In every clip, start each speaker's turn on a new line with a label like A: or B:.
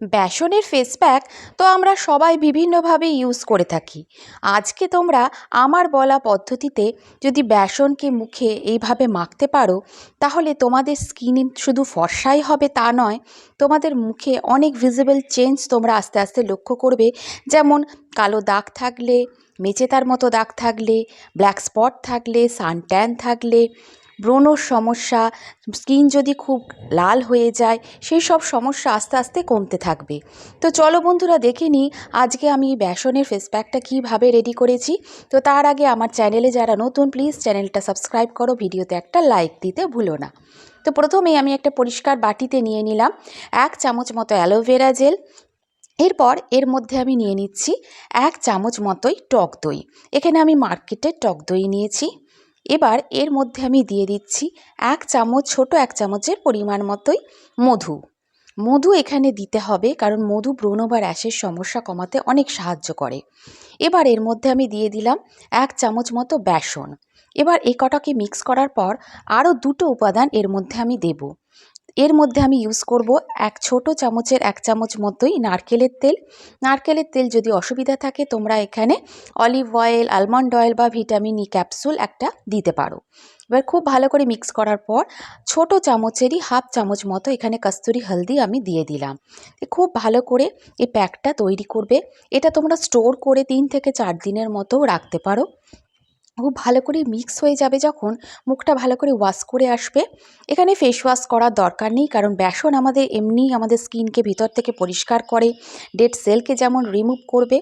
A: বেসনের face pack তো আমরা সবাই বিভিন্নভাবে ইউজ করে থাকি। আজকে তোমরা আমার বলা পদ্ধতিতে যদি বেসনকে মুখে এইভাবে মাখতে পারো, তাহলে তোমাদের স্কিন শুধু ফর্সাই হবে তা নয়, তোমাদের মুখে অনেক ভিজিবল চেঞ্জ তোমরা আস্তে আস্তে লক্ষ্য করবে। যেমন কালো দাগ থাকলে, মেচেতার মতো দাগ থাকলে ব্ল্যাক স্পট থাকলে সান ট্যান থাকলে ব্রণর সমস্যা, স্কিন যদি খুব লাল হয়ে যায়, সেই সব সমস্যা আস্তে আস্তে কমতে থাকবে। তো চলো বন্ধুরা দেখে নিই আজকে আমি বেসনের ফেস প্যাকটা কীভাবে রেডি করেছি। তো তার আগে আমার চ্যানেলে যারা নতুন প্লিজ চ্যানেলটা সাবস্ক্রাইব করো, ভিডিওতে একটা লাইক দিতে ভুলো না। তো প্রথমেই আমি একটা পরিষ্কার বাটিতে নিয়ে নিলাম এক চামচ মতো অ্যালোভেরা জেল এরপর এর মধ্যে আমি নিয়ে নিচ্ছি এক চামচ মতোই টক দই। এখানে আমি মার্কেটের টক দই নিয়েছি। এবার এর মধ্যে আমি দিয়ে দিচ্ছি এক চামচ, ছোট এক চামচের পরিমাণ মতোই মধু। মধু এখানে দিতে হবে কারণ মধু ব্রণ বা র্যাশের সমস্যা কমাতে অনেক সাহায্য করে। এবার এর মধ্যে আমি দিয়ে দিলাম এক চামচ মতো বেসন। এবার এ কটাকে মিক্স করার পর আরও দুটো উপাদান এর মধ্যে আমি দেব। এর মধ্যে আমি ইউজ করব এক ছোট চামচের এক চামচ মতোই নারকেলের তেল। নারকেলের তেল যদি অসুবিধা থাকে, তোমরা এখানে অলিভ অয়েল আলমন্ড অয়েল বা ভিটামিন ই ক্যাপসুল একটা দিতে পারো। এবার খুব ভালো করে মিক্স করার পর ছোট চামচেরই হাফ চামচ মতো এখানে কস্তুরি হলদি আমি দিয়ে দিলাম। খুব ভালো করে এই প্যাকটা তৈরি করবে। এটা তোমরা স্টোর করে তিন থেকে চার দিনের মতো রাখতে পারো। খুব ভালো করে মিক্স হয়ে যাবে যখন মুখটা ভালো করে ওয়াশ করে আসবে। এখানে ফেস ওয়াশ করার দরকার নেই কারণ বেসন আমাদের এমনি আমাদের স্কিনকে ভিতর থেকে পরিষ্কার করে ডেড সেলকে যেমন রিমুভ করবে,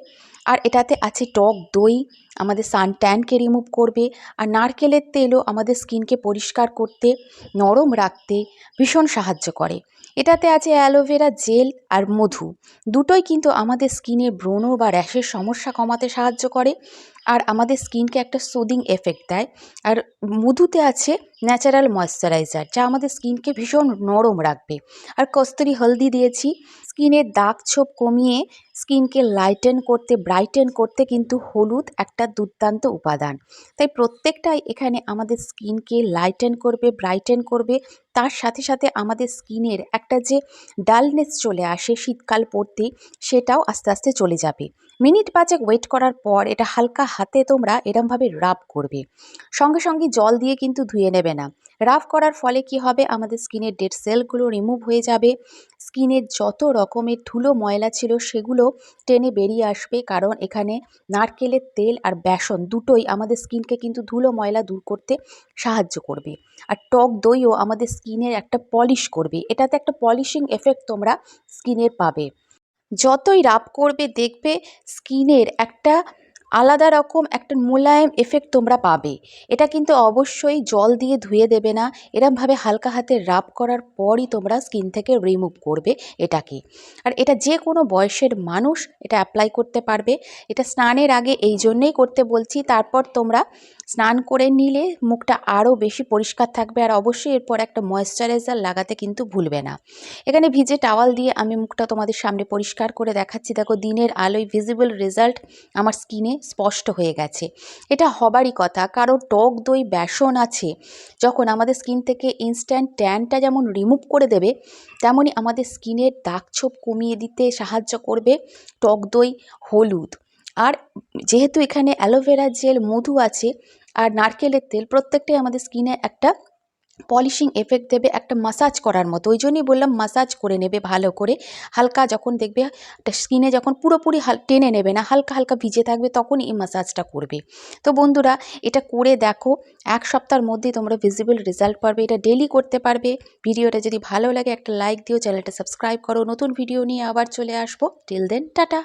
A: আর এটাতে আছে টক দই আমাদের সান ট্যানকে রিমুভ করবে আর নারকেলের তেলও আমাদের স্কিনকে পরিষ্কার করতে, নরম রাখতে ভীষণ সাহায্য করে। এটাতে আছে অ্যালোভেরা জেল আর মধু। দুটোই কিন্তু আমাদের স্কিনের ব্রণ বা র্যাশের সমস্যা কমাতে সাহায্য করে আর আমাদের স্কিনকে একটা সুদিং এফেক্ট দেয়। আর মধুতে আছে ন্যাচারাল ময়শ্চারাইজার যা আমাদের স্কিনকে ভীষণ নরম রাখবে। আর কস্তুরি হলদি দিয়েছি। স্কিনের দাগ ছোপ কমিয়ে স্কিনকে লাইটেন করতে ব্রাইটেন করতে কিন্তু হলুদ একটা দুর্দান্ত উপাদান। তাই প্রত্যেকটাই এখানে আমাদের স্কিনকে লাইটেন করবে ব্রাইটেন করবে তার সাথে সাথে আমাদের স্কিনের একটা যে ডালনেস চলে আসে শীতকাল পড়তেই, সেটাও আস্তে আস্তে চলে যাবে। মিনিট পাঁচেক ওয়েট করার পর এটা হালকা হাতে তোমরা এরমভাবে রাব করবে। সঙ্গে সঙ্গে জল দিয়ে কিন্তু ধুয়ে নেবে না। রাফ করার ফলে কি হবে? আমাদের স্কিনের ডেড সেলগুলো রিমুভ হয়ে যাবে। স্কিনের যত রকমের ধুলো ময়লা ছিল সেগুলো টেনে বেরিয়ে আসবে, কারণ এখানে নারকেলের তেল আর বেসন দুটোই আমাদের স্কিনকে কিন্তু ধুলো ময়লা দূর করতে সাহায্য করবে। আর টক দইও আমাদের স্কিনের একটা পলিশ করবে। এটাতে একটা পলিশিং এফেক্ট তোমরা স্কিনের পাবে। যতই রাব করবে, দেখবে স্কিনের একটা আলাদা রকম একটা মোলায়েম এফেক্ট তোমরা পাবে। এটা কিন্তু অবশ্যই জল দিয়ে ধুয়ে দেবে না, এরমভাবে হালকা হাতে রাব করার পরই তোমরা স্কিন থেকে রিমুভ করবে এটাকে। আর এটা যে কোনো বয়সের মানুষ এটা অ্যাপ্লাই করতে পারবে। এটা স্নানের আগে এই জন্যেই করতে বলছি, তারপর তোমরা স্নান করে নিলে মুখটা আরও বেশি পরিষ্কার থাকবে আর অবশ্যই এরপর একটা ময়েশ্চারাইজার লাগাতে কিন্তু ভুলবে না। এখানে ভিজে টাওয়াল দিয়ে আমি মুখটা তোমাদের সামনে পরিষ্কার করে দেখাচ্ছি। দেখো দিনের আলোয় ভিজিবল রেজাল্ট আমার স্কিনে স্পষ্ট হয়ে গেছে। এটা হবারই কথা কারণ টক দই বেসন আছে, যখন আমাদের স্কিন থেকে ইনস্ট্যান্ট ট্যানটা যেমন রিমুভ করে দেবে, তেমনই আমাদের স্কিনের দাগ ছোপ কমিয়ে দিতে সাহায্য করবে টক দই, হলুদ। আর যেহেতু এখানে অ্যালোভেরা জেল মধু আছে, আর নারকেলের তেল, প্রত্যেকটাই আমাদের স্কিনে একটা পলিশিং এফেক্ট দেবে একটা মাসাজ করার মতো। ওই জন্যই বললাম মাসাজ করে নেবে ভালো করে। হালকা যখন দেখবে একটা স্কিনে যখন পুরোপুরি টেনে নেবে না, হালকা হালকা ভিজে থাকবে তখন এই মাসাজটা করবে। তো বন্ধুরা, এটা করে দেখো। এক সপ্তাহের মধ্যেই তোমরা ভিজিবল রেজাল্ট পাবে এটা ডেলি করতে পারবে। ভিডিওটা যদি ভালো লাগে, একটা লাইক দিও, চ্যানেলটা সাবস্ক্রাইব করো। নতুন ভিডিও নিয়ে আবার চলে আসব। Till then tata!